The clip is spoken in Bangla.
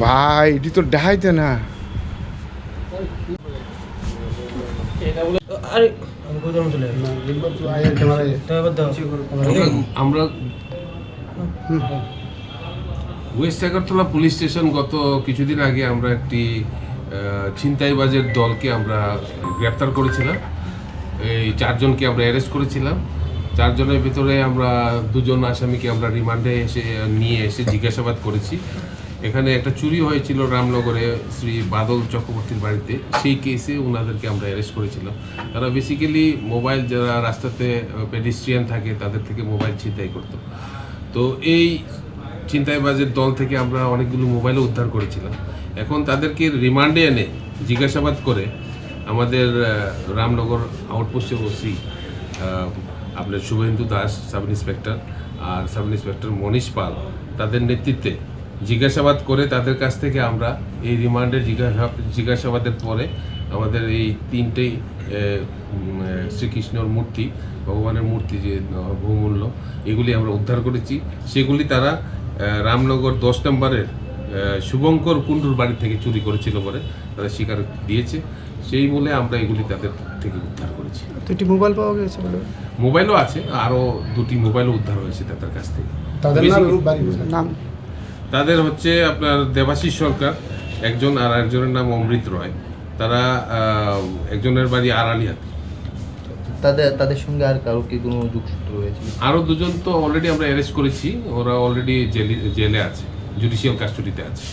ভাই এটি তো ডাহাইতে না। আমরা ওয়েস্ট আগরতলা পুলিশ স্টেশন গত কিছুদিন আগে আমরা একটি ছিনতাইবাজের দলকে আমরা গ্রেপ্তার করেছিলাম। এই চারজনকে আমরা অ্যারেস্ট করেছিলাম। চারজনের ভিতরে আমরা দুজন আসামিকে আমরা রিমান্ডে এসে, নিয়ে এসে জিজ্ঞাসাবাদ করেছি। এখানে একটা চুরি হয়েছিল রামনগরে শ্রী বাদল চক্রবর্তীর বাড়িতে। সেই কেসে ওনাদেরকে আমরা অ্যারেস্ট করেছিলাম। তারা বেসিক্যালি মোবাইল যারা রাস্তাতে পেডিস্ট্রিয়ান থাকে, তাদের থেকে মোবাইল ছিনতাই করতো। তো এই ছিনতাইবাজের দল থেকে আমরা অনেকগুলো মোবাইলও উদ্ধার করেছিলাম। এখন তাদেরকে রিমান্ডে এনে জিজ্ঞাসাবাদ করে আমাদের রামনগর আউটপোস্টের ওসি আপনার শুভেন্দু দাস, সাব ইন্সপেক্টর আর সাব ইন্সপেক্টর মনীষ পাল তাদের নেতৃত্বে জিজ্ঞাসাবাদ করে তাদের কাছ থেকে আমরা এই রিমান্ডের জিজ্ঞাসা, জিজ্ঞাসাবাদের পরে আমাদের এই তিনটেই শ্রীকৃষ্ণর মূর্তি, ভগবানের মূর্তি যে বহুমূল্য, এগুলি আমরা উদ্ধার করেছি। সেগুলি তারা রামনগর দশ নম্বরের শুভঙ্কর কুণ্ডুর বাড়ি থেকে চুরি করেছিল বলে তারা স্বীকার দিয়েছে। সেই বলে আমরা এগুলি তাদের থেকে উদ্ধার করেছি। দুটি মোবাইল পাওয়া গেছে বলে? মোবাইলও আছে আরও দুটি মোবাইলও উদ্ধার হয়েছে তাদের কাছ থেকে। তাদের? নাম তাদের হচ্ছে আপনার দেবাশিস সরকার একজন আর একজনের নাম অমৃত রয়। তারা একজনের বাড়ি আড়ালিয়াতে। তাদের তাদের সঙ্গে আর কারও কি কোনো যোগসূত্র রয়েছে আরও দুজন তো অলরেডি আমরা অ্যারেস্ট করেছি, ওরা অলরেডি জেলে জেলে আছে জুডিশিয়াল কাস্টডিতে আছে।